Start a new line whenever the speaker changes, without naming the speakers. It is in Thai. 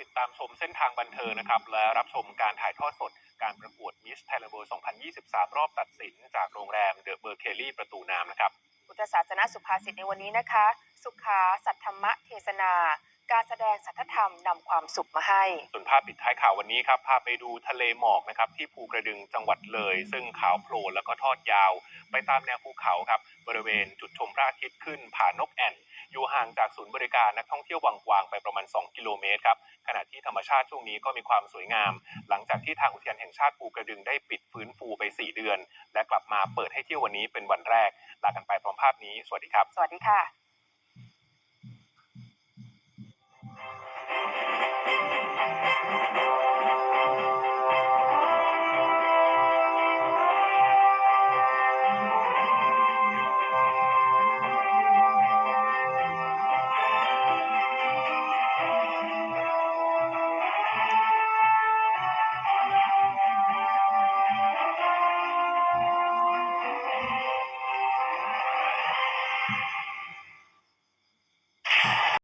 ติดตามชมเส้นทางบันเทิงนะครับ และรับชมการถ่ายทอดสดการประกวดมิสไทยแลนด์เวิลด์2023 รอบตัดสิน จากโรงแรมเดอะเบอร์เคลลี่ประตูน้ำนะครับ
พุทธศาสนาสุภาษิตในวันนี้นะคะ สุขาสัทธรรมเทศนา การแสดงสัทธธรรมนำความสุขมาให้
ส่วนภาพปิดท้ายข่าววันนี้ครับพาไปดูทะเลหมอกนะครับที่ภูกระดึงจังหวัดเลย ซึ่งขาวโพลนแล้วก็ทอดยาว ไปตามแนวภูเขาครับบริเวณจุดชมพระอาทิตย์ขึ้นผานกแอ่น อยู่ห่างจากศูนย์บริการนักท่องเที่ยววังกวางไปประมาณ 2 กิโลเมตรครับขณะที่ธรรมชาติช่วงนี้ก็มีความสวยงาม หลังจากที่ทางอุทยานแห่งชาติภูกระดึงได้ปิดฟื้นฟูไป 4 เดือน และกลับมาเปิดให้เที่ยววันนี้เป็นวันแรกลากันไปพร้อมภาพนี้ สวัสดีครับ
สวัสดีค่ะ